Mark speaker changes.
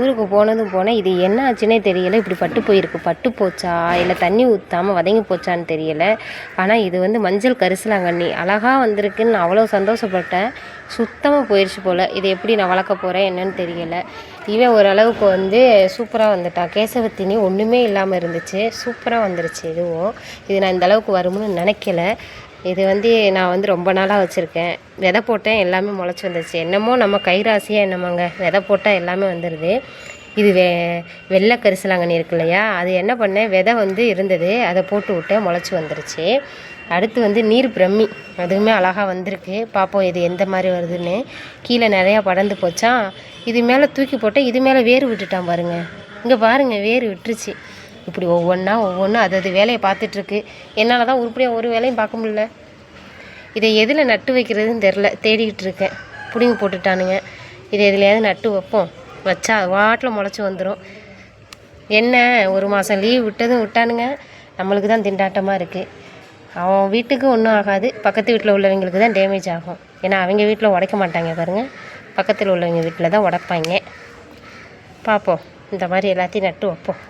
Speaker 1: ஊருக்கு போனதும் போனேன். இது என்ன ஆச்சுன்னே தெரியல. இப்படி பட்டு போயிருக்கு. பட்டு போச்சா? இல்லை தண்ணி ஊற்றாமல் வதங்கி போச்சான்னு தெரியல. ஆனால் இது வந்து மஞ்சள் கரிசலாங்கண்ணி அழகாக வந்திருக்குன்னு அவ்வளோ சந்தோஷப்பட்டேன். சுத்தமாக போயிடுச்சு போல். இது எப்படி நான் வளர்க்க போகிறேன் என்னன்னு தெரியல. இவன் ஓரளவுக்கு வந்து சூப்பராக வந்துட்டான். கேசவத்தினி ஒன்றுமே இல்லாமல் இருந்துச்சு. சூப்பராக வந்துருச்சு இதுவும் இது நான் இந்த அளவுக்கு வரும்னு நினைக்கல. இது வந்து நான் வந்து ரொம்ப நாளாக வச்சுருக்கேன். விதை போட்டேன் எல்லாமே முளைச்சி வந்துருச்சு. என்னமோ நம்ம கைராசியாக என்னமோங்க விதை போட்டால் எல்லாமே வந்துடுது இது வெ வெள்ளை கரிசலாங்கண்ணி இருக்கு இல்லையா? அது என்ன பண்ணேன் விதை வந்து இருந்தது அதை போட்டு விட்டேன் முளைச்சி வந்துருச்சு. அடுத்து வந்து நீர் பிரம்மி அதுவுமே அழகாக வந்திருக்கு. பார்ப்போம் இது எந்த மாதிரி வருதுன்னு. கீழே நிறையா படர்ந்து போச்சா? இது மேலே தூக்கி போட்டேன் இது மேலே வேர் விட்டுட்டான் பாருங்கள் இங்கே பாருங்கள் வேர் விட்டுருச்சு. இப்படி ஒவ்வொன்றா ஒவ்வொன்றும் அது அது வேலையை பார்த்துட்ருக்கு. என்னால் தான் உருப்படியாக ஒரு வேலையும் பார்க்க முடில இதை எதில் நட்டு வைக்கிறதுன்னு தெரில தேடிக்கிட்டு இருக்கேன். பிடுங்கி போட்டுட்டானுங்க. இதை எதுலையாவது நட்டு வைப்போம். வச்சா வாட்டில் முளைச்சி வந்துடும் என்ன ஒரு மாதம் லீவ் விட்டதும் விட்டானுங்க. நம்மளுக்கு தான் திண்டாட்டமாக இருக்குது அவன் வீட்டுக்கு ஒன்றும் ஆகாது. பக்கத்து வீட்டில் உள்ளவங்களுக்கு தான் டேமேஜ் ஆகும். ஏன்னா அவங்க வீட்டில் உடைக்க மாட்டாங்க பாருங்கள் பக்கத்தில் உள்ளவங்க வீட்டில் தான் உடைப்பாங்க. பார்ப்போம். இந்த மாதிரி எல்லாத்தையும் நட்டு வைப்போம்.